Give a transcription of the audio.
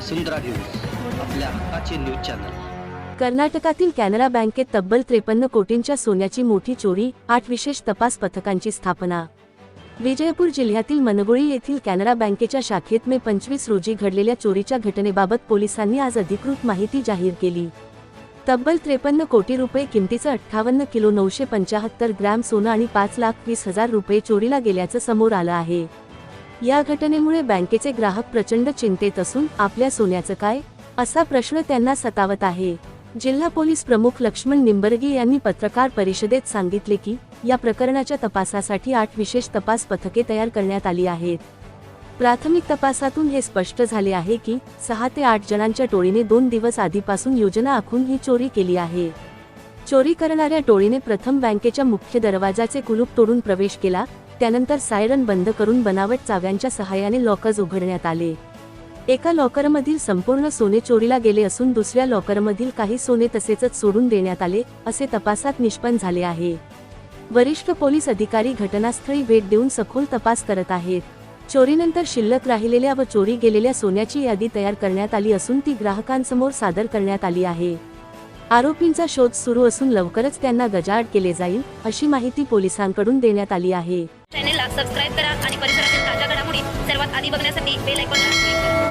वसुंधरा news आपल्या हक्काचे news channel. कर्नाटकातील कॅनरा बँकेत तब्बल त्रेपन्न कोटींच्या सोन्याची मोठी चोरी आठ विशेष तपास पथकांची स्थापना. विजयपूर जिल्ह्यातील मनगोळी येथील कॅनरा बँकेच्या शाखेत मे पंचवीस रोजी घडलेल्या चोरीच्या घटनेबाबत पोलिसांनी आज अधिकृत माहिती जाहीर केली. तब्बल त्रेपन्न कोटी रुपये किमतीचं अठ्ठावन्न किलो नऊशे पंचाहत्तर ग्रॅम सोनं आणि पाच लाख वीस हजार रुपये चोरीला गेल्याचं समोर आलं आहे. या घटनेमुळे बँकेचे ग्राहक प्रचंड चिंतेत असून आपल्या सोन्याचं काय? असा प्रश्न त्यांना सतावत आहे. जिल्हा पोलीस प्रमुख लक्ष्मण निंबर्गी यांनी पत्रकार परिषदेत सांगितले की या प्रकरणाच्या तपासासाठी आठ विशेष तपास पथके तयार करण्यात आली आहेत. प्राथमिक तपासातून हे स्पष्ट झाले आहे की सहा ते आठ जणांच्या टोळीने दोन दिवस आधीपासून योजना आखून ही चोरी केली आहे. चोरी करणाऱ्या टोळीने प्रथम बँकेच्या मुख्य दरवाजाचे कुलूप तोडून प्रवेश केला त्यानंतर सायरन बंद करून बनावट चाव्यांच्या सहाय्याने लॉकर्स उघडण्यात आले. एका लॉकरमधील संपूर्ण सोने चोरीला गेले असून दुसऱ्या लॉकरमधील काही सोने तसेच सोडून देण्यात आले असे तपासात निष्पन्न झाले आहे. वरिष्ठ पोलीस अधिकारी घटनास्थळी भेट देऊन सखोल तपास करत आहेत. चोरीनंतर शिल्लक राहिलेल्या व चोरी गेलेल्या सोन्याची यादी तयार करण्यात आली असून ती ग्राहकांसमोर सादर करण्यात आली आहे. आरोपींचा शोध सुरू असून लवकरच त्यांना गजाआड केले जाईल अशी माहिती पोलिसांकडून देण्यात आली आहे. चॅनेलला सबस्क्राईब करा आणि परिसरातील ताज्या घडामोडी सर्वात आधी बघण्यासाठी बेल आयकॉनला क्लिक करा.